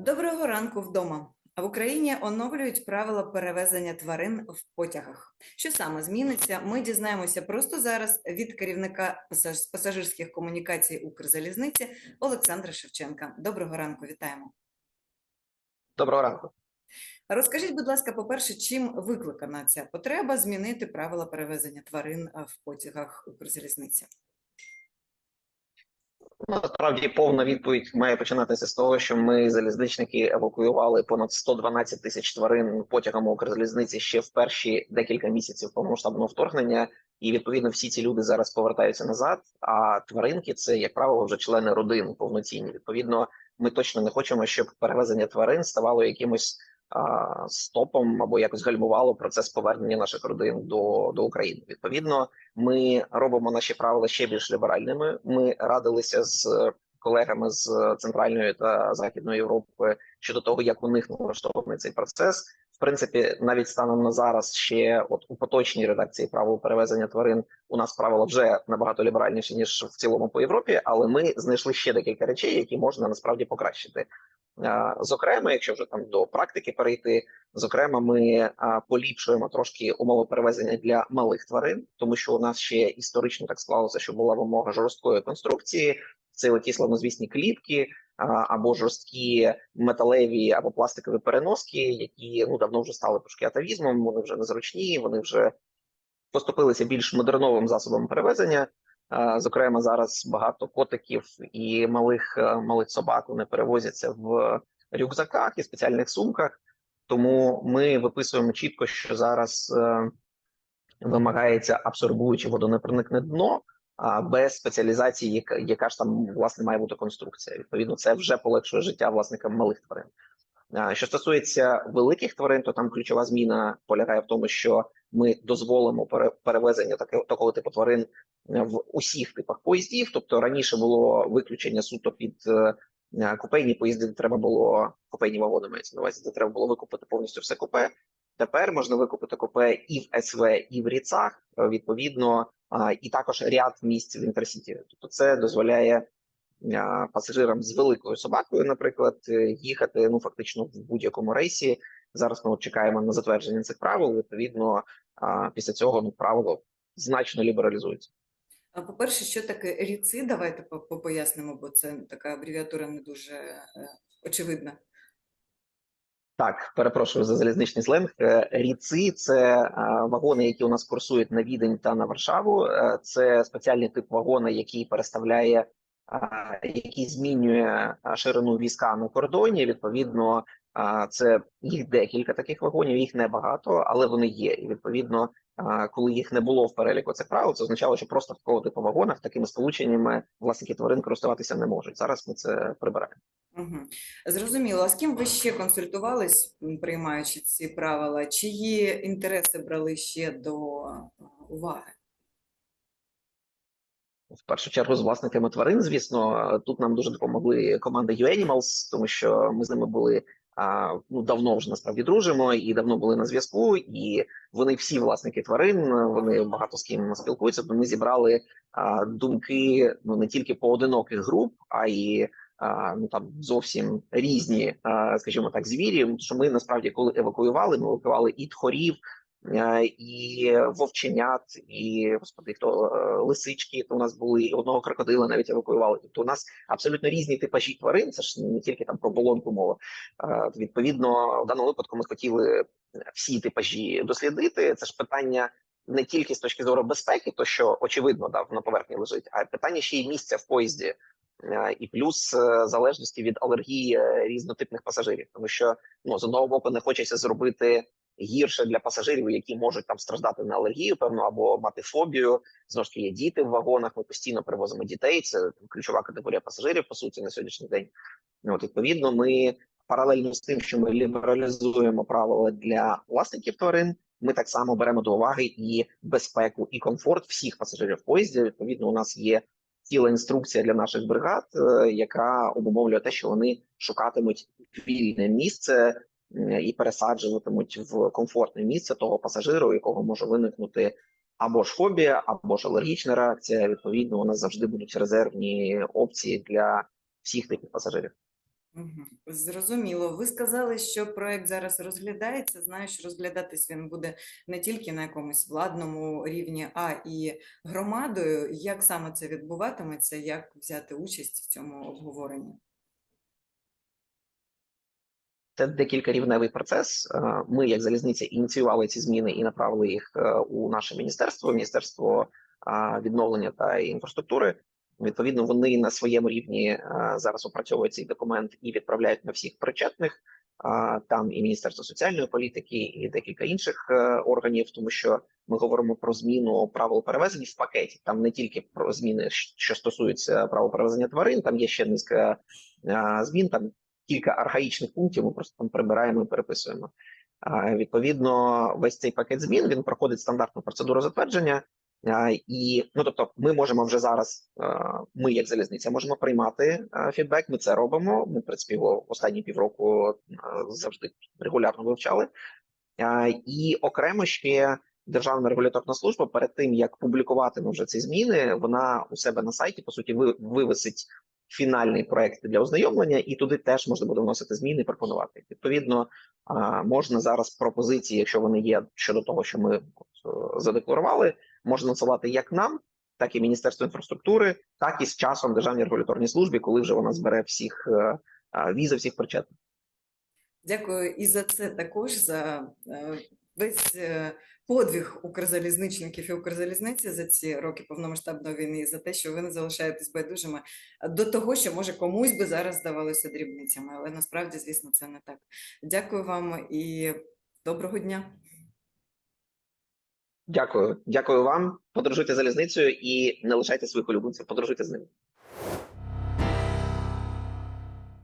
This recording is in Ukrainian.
Доброго ранку вдома. В Україні оновлюють правила перевезення тварин в потягах. Що саме зміниться? Ми дізнаємося просто зараз від керівника пасажирських комунікацій Укрзалізниці Олександра Шевченка. Доброго ранку, вітаємо. Доброго ранку. Розкажіть, будь ласка, по-перше, чим викликана ця потреба змінити правила перевезення тварин в потягах Укрзалізниці? Насправді повна відповідь має починатися з того, що ми залізничники евакуювали понад 112 тисяч тварин потягом Укрзалізниці ще в перші декілька місяців повномасштабного вторгнення, і відповідно всі ці люди зараз повертаються назад. А тваринки це як правило вже члени родин повноцінні. Відповідно, ми точно не хочемо, щоб перевезення тварин ставало якимось стопом або якось гальмувало процес повернення наших родин до, до України. Відповідно, ми робимо наші правила ще більш ліберальними. Ми радилися з колегами з центральної та західної Європи щодо того, як у них налаштований цей процес. В принципі, навіть станом на зараз ще от у поточній редакції правил перевезення тварин у нас правила вже набагато ліберальніші ніж в цілому по Європі, але ми знайшли ще декілька речей, які можна насправді покращити. Зокрема, якщо вже там до практики перейти, зокрема, ми поліпшуємо трошки умови перевезення для малих тварин, тому що у нас ще історично так склалося, що була вимога жорсткої конструкції. Це ті славнозвісні клітки або жорсткі металеві або пластикові переноски, які ну давно вже стали трошки атавізмом. Вони вже незручні, вони вже поступилися більш модерновим засобом перевезення. Зокрема, зараз багато котиків і малих е, малих собак вони перевозяться в рюкзаках і спеціальних сумках. Тому ми виписуємо чітко, що зараз е, вимагається абсорбуючи водонепроникне дно, без спеціалізації, яка ж там власне має бути конструкція. Відповідно, це вже полегшує життя власникам малих тварин. Що стосується великих тварин, то там ключова зміна полягає в тому, що ми дозволимо пере- перевезення таке- такого типу тварин е, в усіх типах поїздів. Тобто раніше було виключення суто під е, е, купейні поїзди, де треба було купейні вагони мається на увазі, де треба було викупити повністю все купе. Тепер можна викупити купе і в СВ, і в ріцах, відповідно, і також ряд місць в інтерсіті. Тобто, це дозволяє пасажирам з великою собакою, наприклад, їхати ну фактично в будь-якому рейсі. Зараз ми чекаємо на затвердження цих правил. Відповідно, після цього ну, правило значно лібералізується. А, По-перше, що таке ріци? Давайте по- по- пояснимо, бо це така абревіатура не дуже е, очевидна. Так, перепрошую за залізничний сленг. Е, Ріци це е, вагони, які у нас курсують на Відень та на Варшаву. Це спеціальний тип вагона, який переставляє, який змінює ширину візка на кордоні. Відповідно, це їх декілька таких вагонів, їх небагато, але вони є. І відповідно, коли їх не було в переліку цих правил, це означало, що просто в такого типу вагонах такими сполученнями власники тварин користуватися не можуть. Зараз ми це прибираємо. Угу. Зрозуміло. А з ким ви ще консультувались, приймаючи ці правила? Чиї інтереси брали ще до уваги? В першу чергу з власниками тварин, звісно, тут нам дуже допомогли команда UAnimals, тому що ми з ними були ну давно вже насправді дружимо і давно були на зв'язку. І вони всі власники тварин, вони багато з ким спілкуються. То ми зібрали а, думки ну не тільки поодиноких груп, а й а, ну там зовсім різні, а, скажімо так, звірі. Що ми насправді, коли евакуювали, ми евакуювали і тхорів, і вовченят, і господи, хто е, лисички. То у нас були і одного крокодила навіть евакуювали. Тобто у нас абсолютно різні типажі тварин. Це ж не тільки там про болонку мова. Е, Відповідно, в даному випадку ми хотіли всі типажі дослідити. Це ж питання. Не тільки з точки зору безпеки, то що очевидно да, на поверхні лежить, а питання ще й місця в поїзді, Е, і плюс е, залежності від алергії е, різнотипних пасажирів, тому що ну з одного боку не хочеться зробити гірше для пасажирів, які можуть там страждати на алергію, певно, або мати фобію. Знову ж таки, є діти в вагонах. Ми постійно привозимо дітей. Це там, ключова категорія пасажирів, по суті, на сьогоднішній день. Ну, От відповідно, ми паралельно з тим, що ми лібералізуємо правила для власників тварин. Ми так само беремо до уваги і безпеку, і комфорт всіх пасажирів в поїзді. Відповідно, у нас є ціла інструкція для наших бригад, е, яка обумовлює те, що вони шукатимуть вільне місце і пересаджуватимуть в комфортне місце того пасажиру, у якого може виникнути або ж фобія, або ж алергічна реакція. Відповідно, у нас завжди будуть резервні опції для всіх типів пасажирів. Зрозуміло. Ви сказали, що проект зараз розглядається. Знаю, що розглядатись він буде не тільки на якомусь владному рівні, а і громадою. Як саме це відбуватиметься? Як взяти участь в цьому обговоренні? Це декількарівневий процес. Е, Ми, як залізниця, ініціювали ці зміни і направили їх е, у наше міністерство, міністерство відновлення та інфраструктури. Відповідно, вони на своєму рівні е, зараз опрацьовують цей документ і відправляють на всіх причетних. Там і Міністерство соціальної політики, і декілька інших е, органів, тому що ми говоримо про зміну правил перевезень в пакеті. Там не тільки про зміни, що стосуються правил перевезення тварин, там є ще низка е, змін. Там кілька архаїчних пунктів. Ми просто там прибираємо і переписуємо. Відповідно, весь цей пакет змін він проходить стандартну процедуру затвердження. І ну тобто, ми можемо вже зараз, ми як залізниця, можемо приймати фідбек. Ми це робимо. Ми в принципі його останні півроку завжди регулярно вивчали. І окремо ще Державна регуляторна служба перед тим як публікувати вже ці зміни, вона у себе на сайті по суті ви- вивесить фінальний проект для ознайомлення, і туди теж можна буде вносити зміни пропонувати. Відповідно, можна зараз пропозиції, якщо вони є щодо того, що ми е, задекларували, можна надсилати як нам, так і Міністерству інфраструктури, так і з часом Державній регуляторній службі, коли вже вона збере всіх е, візи, всіх причетних. Дякую і за це також за е, весь е, подвиг укрзалізничників і укрзалізниці за ці роки повномасштабної війни, за те, що ви не залишаєтесь байдужими до того, що може комусь би зараз здавалося дрібницями, але насправді, звісно, це не так. Дякую вам і доброго дня. Дякую, дякую вам. Подорожуйте залізницею і не лишайте своїх улюбленців. Подорожуйте з ними.